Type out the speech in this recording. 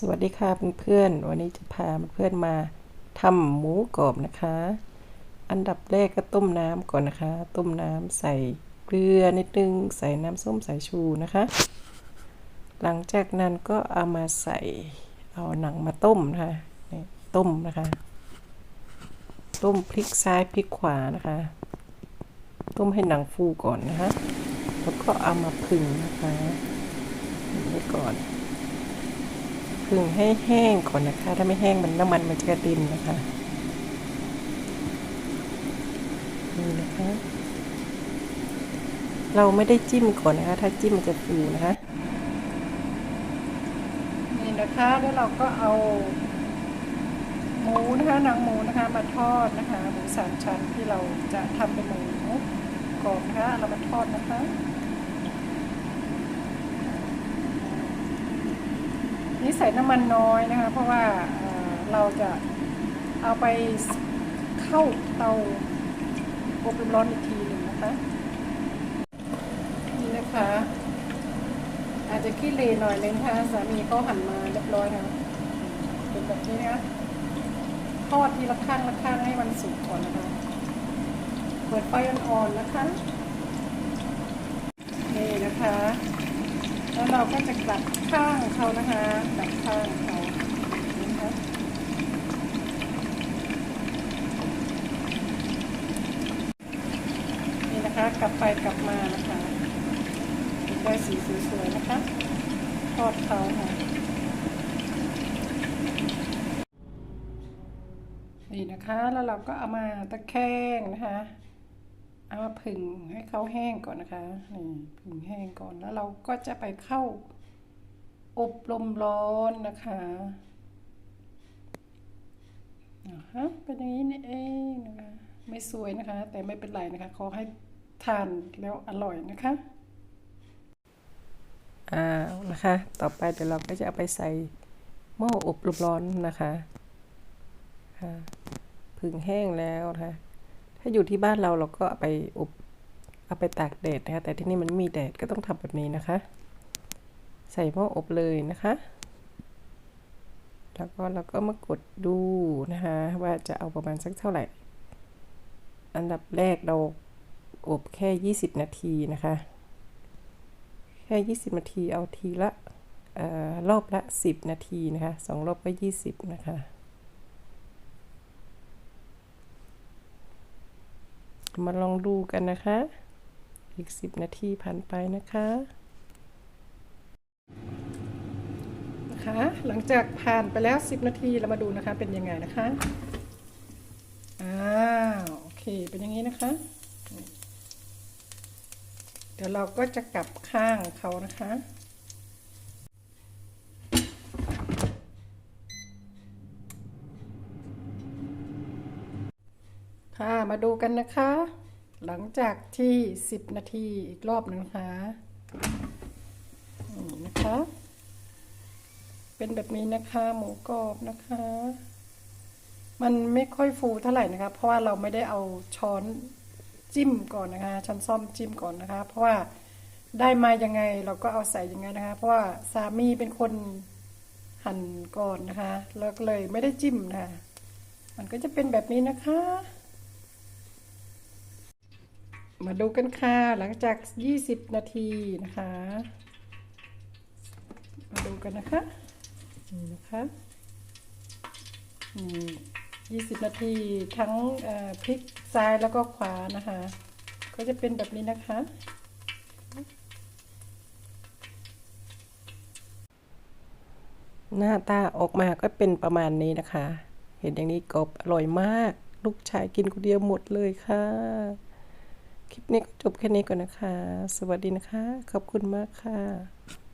สวัสดีค่ะเพื่อนๆวันนี้จะพาเพื่อนๆมาทำหมูกรอบนะคะ อันดับแรกก็ต้มน้ำก่อนนะคะ ต้มน้ำใส่เกลือนิดนึงใส่น้ำส้มสายชูนะคะ หลังจากนั้นก็เอามาใส่เอาหนังมาต้มนะคะนี่ต้มนะคะ ต้มพลิกซ้ายพลิกขวานะคะ ต้มให้หนังฟูก่อนนะคะ แล้วก็เอามาผึ่งนะคะไว้ก่อน ผึ่งให้แห้งก่อนนะคะ ถ้าไม่แห้งมันน้ำมันมันจะกระเด็นนะคะนี่นะคะ เราไม่ได้จิ้มก่อนนะคะ ถ้าจิ้มมันจะฟูนะคะนี่นะคะแล้วเราก็เอา หมูนะคะหนังหมูนะคะมาทอดนะคะหมูสามชั้นที่เราจะทำเป็นหมูกรอบนะคะเรามาทอดนะคะ นี่ใส่น้ำมันน้อยนะคะ เพราะว่าเราจะเอาไปเข้าเตาอบลมร้อนอีกทีหนึ่งนะคะ นี่นะคะ อาจจะขี้เลหน่อยนึงค่ะสามีเขาหั่นมาเรียบร้อยแล้วเป็นแบบนี้นะคะทอดทีละข้างละข้างให้มันสุกก่อนนะคะ เปิดไฟอ่อนๆนะคะ นี่นะคะ แล้ว เราก็จะกลับข้างเขานะคะกลับข้างเขานะคะนี่นะคะกลับไปกลับมานะคะได้สีสวยๆนะคะทอดเขาค่ะนี่นะคะแล้วเราก็เอามาตะแคงนะคะ เอามาผึ่งให้เขาแห้งก่อนนะคะนี่ผึ่งแห้งก่อนแล้วเราก็จะไปเข้าอบลมร้อนนะคะนะคะ เป็นอย่างนี้นี่เองนะคะ ไม่สวยนะคะ แต่ไม่เป็นไรนะคะ ขอให้ทานแล้วอร่อยนะคะอ่านะคะ ต่อไปเดี๋ยวเราก็จะเอาไปใส่หม้ออบลมร้อนนะคะค่ะผึ่งแห้งแล้วนะคะ ถ้าอยู่ที่บ้านเราเราก็เอาไปอบเอาไปตากแดดนะคะ แต่ที่นี่มันม่มีแดดก็ต้องทำแบบนี้นะคะ ใส่หม้ออบเลยนะคะ แล้วก็เราก็มากดดูนะคะ ว่าจะเอาประมาณสักเท่าไหร่ อันดับแรกเราอบแค่ 20 นาทีนะคะ แค่ 20 นาทีเอาทีละออรอบละ 10 นาทีนะคะสองรอบก็ 20 นะคะ มาลองดูกันนะคะ อีก 10 นาทีผ่านไปนะคะนะคะ หลังจากผ่านไปแล้ว 10 นาทีเรามาดูนะคะเป็นยังไงนะคะอ้าวโอเคเป็นอย่างนี้นะคะ เดี๋ยวเราก็จะกลับข้างเขานะคะ ค่ะมาดูกันนะคะ หลังจากที่ 10 นาทีอีกรอบหนึ่งนะคะนี่นะคะ เป็นแบบนี้นะคะหมูกรอบนะคะ มันไม่ค่อยฟูเท่าไหร่นะคะ เพราะว่าเราไม่ได้เอาช้อนจิ้มก่อนนะคะ ช้อนซ่อมจิ้มก่อนนะคะ เพราะว่าได้มายังไงเราก็เอาใส่ยังไงนะคะ เพราะว่าสามีเป็นคนหั่นก่อนนะคะ แล้วเลยไม่ได้จิ้มนะคะมันก็จะเป็นแบบนี้นะคะ มาดูกันค่ะ หลังจาก 20 นาทีนะคะ มาดูกันนะคะ นี่นะคะนี่20 นาทีทั้งพลิกซ้ายแล้วก็ขวานะคะ ก็จะเป็นแบบนี้นะคะ หน้าตาออกมาก็เป็นประมาณนี้นะคะ เห็นอย่างนี้กรอบอร่อยมาก ลูกชายกินคนเดียวหมดเลยค่ะ คลิปนี้ก็จบแค่นี้ก่อนนะคะ สวัสดีนะคะ ขอบคุณมากค่ะ